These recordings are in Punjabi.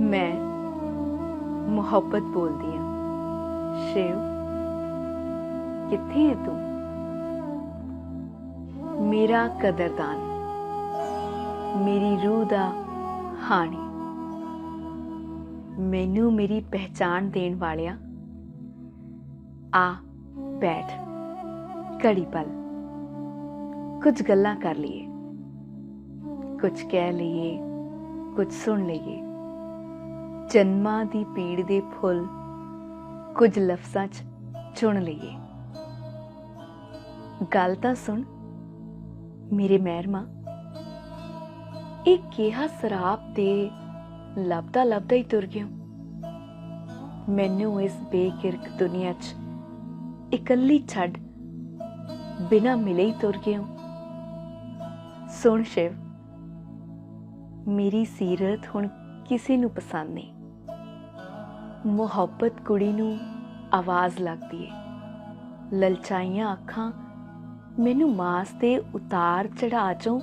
ਮੈਂ ਮੁਹੱਬਤ ਬੋਲਦੀ ਹਾਂ। ਸ਼ਿਵ, ਕਿੱਥੇ ਹੈ ਤੂੰ? ਮੇਰਾ ਕਦਰਦਾਨ, ਮੇਰੀ ਰੂਹ ਦਾ ਹਾਣੀ। ਮੈਨੂੰ ਮੇਰੀ ਪਹਿਚਾਣ ਦੇਣ ਵਾਲਿਆ, ਆ ਬੈਠ, ਘੜੀ ਪਲ। ਕੁਝ ਗੱਲਾਂ ਕਰ ਲਈਏ। ਕੁਝ ਕਹਿ ਲਈਏ, ਕੁਝ ਸੁਣ ਲਈਏ। ਜਨਮਾਂ ਦੀ ਪੀੜ ਦੇ ਫੁੱਲ ਕੁਝ ਲਫ਼ਜ਼ਾਂ 'ਚ ਚੁਣ ਲਈਏ। ਗੱਲ ਤਾਂ ਸੁਣ, ਮੇਰੇ ਮਹਿਰਮਾ, ਇਹ ਕਿਹਾ ਸਰਾਪ ਤੇ ਲੱਭਦਾ ਲੱਭਦਾ ਹੀ ਤੁਰ ਗਿਆ ਮੈਨੂੰ ਇਸ ਬੇਕਿਰਕ ਦੁਨੀਆ 'ਚ ਇਕੱਲੀ ਛੱਡ ਬਿਨਾ ਮਿਲੇ ਹੀ ਤੁਰ ਗਿਆ ਸੁਣ ਸ਼ਿਵ, ਮੇਰੀ ਸੀਰਤ ਹੁਣ ਕਿਸੇ ਨੂੰ ਪਸੰਦ ਨਹੀਂ। ਮੁਹੱਬਤ ਕੁੜੀ ਨੂੰ ਆਵਾਜ਼ ਲੱਗਦੀ ਏ। ਲਲਚਾਈਆਂ ਅੱਖਾਂ ਮੈਨੂੰ ਮਾਸ ਤੇ ਉਤਾਰ ਚੜਾ ਚੋਂ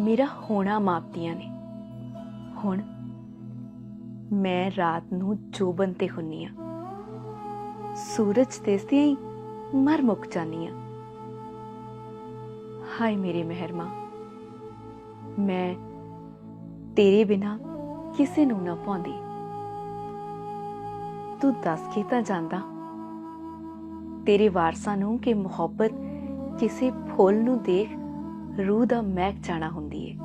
ਮੇਰਾ ਹੋਣਾ ਮਾਪਦੀਆਂ ਨੇ। ਹੁਣ ਮੈਂ ਰਾਤ ਨੂੰ ਜੋਬਨ ਤੇ ਹੁੰਨੀ ਆ। ਸੂਰਜ ਦਿਸਦਿਆਂ ਹੀ ਮਰ ਮੁੱਕ ਜਾਨੀ ਆ। ਹਾਏ ਮੇਰੇ ਮਹਿਰਮਾ, ਮੈਂ ਤੇਰੇ ਬਿਨਾ ਕਿਸੇ ਨੂੰ ਨਾ ਪਾਉਂਦੀ ਤੂੰ ਦੱਸ ਕੇ ਤਾਂ ਜਾਂਦਾ ਤੇਰੇ ਵਾਰਸਾਂ ਨੂੰ ਕਿ ਮੁਹੱਬਤ ਕਿਸੇ ਫੁੱਲ ਨੂੰ ਦੇਖ ਰੂਹ ਦਾ ਮਹਿਕ ਜਾਣਾ ਹੁੰਦੀ ਏ।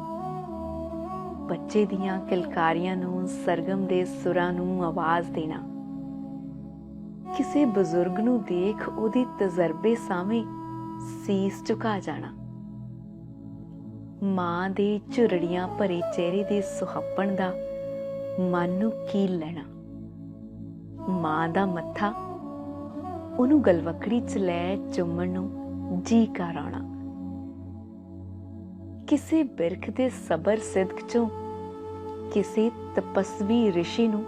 ਬੱਚੇ ਦੀਆਂ ਕਿਲਕਾਰੀਆਂ ਨੂੰ, ਸਰਗਮ ਦੇ ਸੁਰਾਂ ਨੂੰ ਆਵਾਜ਼ ਦੇਣਾ। ਕਿਸੇ ਬਜ਼ੁਰਗ ਨੂੰ ਦੇਖ ਉਹਦੇ ਤਜਰਬੇ ਸਾਹਮਣੇ ਸੀਸ ਝੁਕਾ ਜਾਣਾ। ਮਾਂ ਦੇ ਝੁਰੜੀਆਂ ਭਰੇ ਚਿਹਰੇ ਦੇ ਸੁਹੱਪਣ ਦਾ ਮਨ ਨੂੰ ਕੀਲ ਲੈਣਾ। ਮਾਂ ਦਾ ਮੱਥਾ, ਉਹਨੂੰ ਗਲਵਕੜੀ 'ਚ ਲੈ ਚੁੰਮਣ ਨੂੰ ਜੀ ਕਰ ਆਉਣਾ ਕਿਸੇ ਬਿਰਖ ਦੇ ਸਬਰ ਸਿਦਕ 'ਚੋਂ ਕਿਸੇ ਤਪਸਵੀ ઋષਿ ਨੂੰ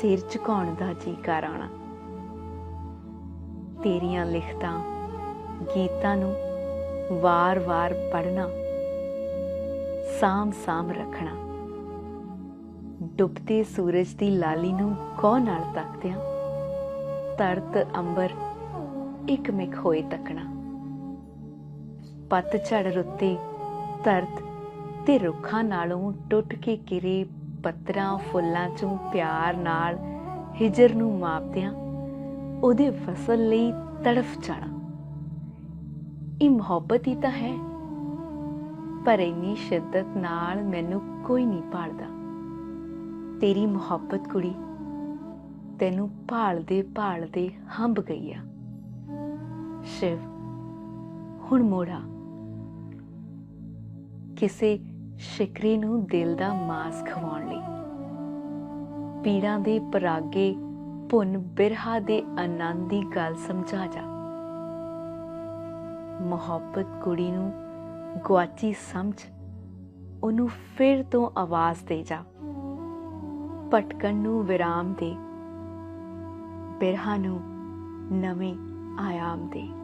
ਸਿਰ ਝੁਕਾਉਣ ਦਾ ਜੀ ਕਰ ਆਉਣਾ ਤੇਰੀਆਂ ਲਿਖਤਾਂ, ਗੀਤਾਂ ਨੂੰ ਵਾਰ-ਵਾਰ ਪੜ੍ਹਨਾ ਸਾਮ-ਸਾਮ ਰੱਖਣਾ। ਡੁੱਬਦੇ ਸੂਰਜ ਦੀ ਲਾਲੀ ਨੂੰ ਕੋ ਨਾਲ ਤੱਕਦਿਆਂ ਤਰਤ ਅੰਬਰ ਇੱਕ ਮਿਕ ਹੋਏ ਤੱਕਣਾ। ਪਤਝੜ ਰੁੱਤੇ ਤਰਤ ਤੇ ਰੁੱਖਾਂ ਨਾਲੋਂ ਟੁੱਟ ਕੇ ਕਿਰੇ ਪੱਤਰਾਂ ਫੁੱਲਾਂ ਚੋਂ ਪਿਆਰ ਨਾਲ ਹਿਜਰ ਨੂੰ ਮਾਪਦਿਆਂ ਉਹਦੇ ਫਸਲ ਲਈ ਤੜਫ ਜਾਣਾ। ਇਹ ਮੁਹੱਬਤ ਹੀ ਤਾਂ ਹੈ, ਪਰ ਇੰਨੀ ਸ਼ਿੱਦਤ ਨਾਲ ਮੈਨੂੰ ਕੋਈ ਨਹੀਂ ਭਾਲਦਾ। ਤੇਰੀ ਮੁਹੱਬਤ ਕੁੜੀ ਤੈਨੂੰ ਭਾਲਦੇ ਭਾਲਦੇ ਹੰਬ ਗਈ ਆ। ਸ਼ਿਵ, ਹੁਣ ਮੋੜਾ ਕਿਸੇ ਸ਼ਿਕਰੀ ਨੂੰ ਦਿਲ ਦਾ ਮਾਸ ਖਵਾਉਣ ਲਈ। ਪੀੜਾਂ ਦੇ ਪਰਾਗੇ ਭੁੰਨ ਬਿਰਹਾ ਦੇ ਆਨੰਦ ਦੀ ਗੱਲ ਸਮਝਾ ਜਾ। ਮੁਹੱਬਤ ਕੁੜੀ ਨੂੰ ਗੁਆਚੀ ਸਮਝ ਉਹਨੂੰ ਫਿਰ ਤੋਂ ਆਵਾਜ਼ ਦੇ ਜਾ। ਭਟਕਣ ਨੂੰ ਵਿਰਾਮ ਦੇ। ਬਿਰਹਾ ਨੂੰ ਨਵੇਂ ਆਯਾਮ ਦੇ।